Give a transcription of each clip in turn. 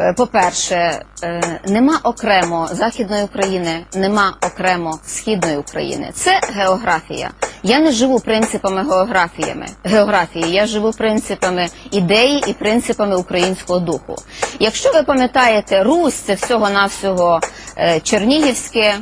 Е, По-перше, е, нема окремо Західної України, нема окремо Східної України. Це географія. Я не живу принципами географіями. Географії, я живу принципами ідеї і принципами українського духу. Якщо ви пам'ятаєте, Русь це всього-навсього е, Чернігівське.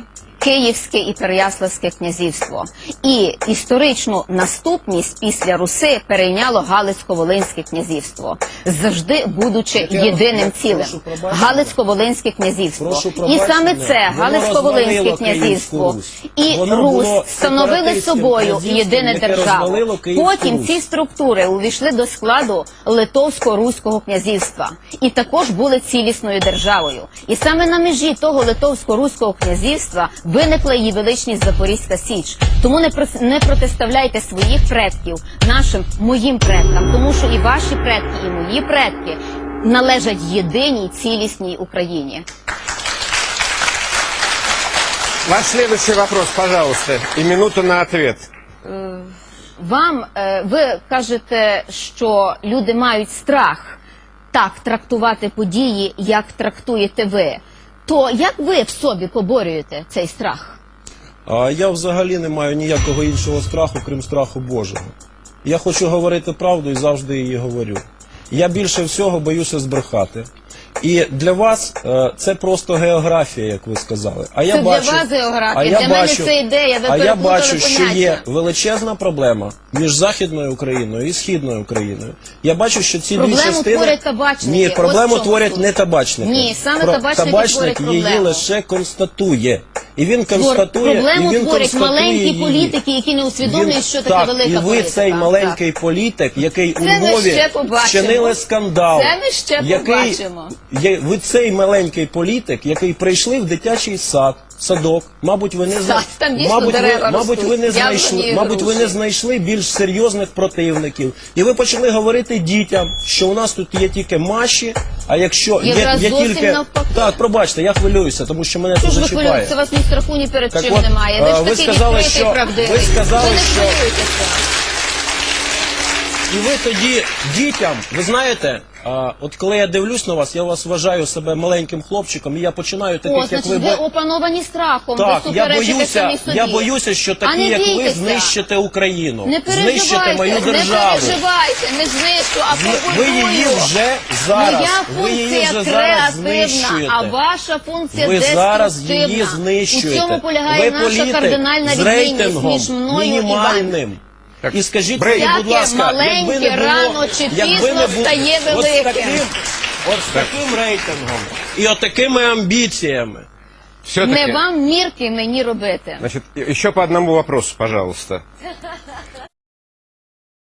Київське і Переяславське князівство. І історичну наступність після Руси перейняло Галицько-Волинське князівство, завжди будучи єдиним цілим. Галицько-Волинське князівство. І саме це Галицько-Волинське князівство і Русь. Сепаратистським собою єдине державу. Потім ці структури увійшли до складу Литовсько-Руського князівства і також були цілісною державою. І саме на межі того Литовсько-Руського князівства виникла її величність Запорізька Січ. Тому не не протиставляйте своїх предків нашим моїм предкам, тому що і ваші предки, і мої предки належать єдиній цілісній Україні. Ваш следующий вопрос, пожалуйста, и минута на ответ. Вам е, ви кажете, що люди мають страх так трактувати події, як трактуєте ви. То як ви в собі поборюєте цей страх? А я взагалі не маю ніякого іншого страху, крім страху Божого. Я хочу говорити правду і завжди її говорю. Я більше всього боюся збрехати. І для вас е, це просто географія, як ви сказали. А я Це для бачу, вас географія, а я для мене бачу, це ідея, ви а я переплутали бачу, що поняття. є величезна проблема між Західною Україною і Східною Україною. Я бачу, що ці дві Проблему частини... творять табачники. Ні, Ось проблему в чому творять суть. не табачники. Ні, саме Про- табачники табачник творять її проблему. лише констатує. І він констатує, проблему і він творять констатує маленькі її. політики, які не усвідомлюють, Він- що таке так, велика і ви політика. цей Так. маленький політик, який Це у Львові вчинили скандал. Це ми ще який, побачимо. ви цей маленький політик, який прийшли в дитячий сад, садок. Мабуть, ви не зна- там дійсно мабуть, ви, мабуть, ви не знайшли, мабуть, ви не знайшли більш серйозних противників. І ви почали говорити дітям, що у нас тут є тільки маші. А якщо є, Якраз є зовсім тільки навпаки. так, пробачте, я хвилююся, тому що мене Що ж ви хвилюєтеся? Вас ні страху, ні перед Так чим от, немає. Ви а, ж ви такий сказали, що- правдивий. ви сказали, не що- хвилюєтеся. І ви тоді дітям, ви знаєте, а, от коли я дивлюсь на вас, я вас вважаю себе маленьким хлопчиком, і я починаю таких, О, як значить, ви. ви бо- опановані страхом. Так, ви я суперечите боюся, самі собі. я боюся, що А такі, не як ви, бійтеся. знищите Україну, Не знищите переживайте, мою не державу. переживайте, не знищу, а Ви побудую. її вже зараз, Моя ви її функція вже зараз креативна, знищуєте. а ваша функція Ви зараз деструктивна. її знищуєте. У цьому полягає ви наша політик кардинальна з рейтингом між мною і вами. мінімальним. І скажіть мені, будь Яке ласка, маленьке якби не було, рано чи якби пізно не було, стає от з великим. таким, от з таким рейтингом і от такими амбіціями. Все-таки, Не вам мірки мені робити. значит, еще по одному вопросу, пожалуйста.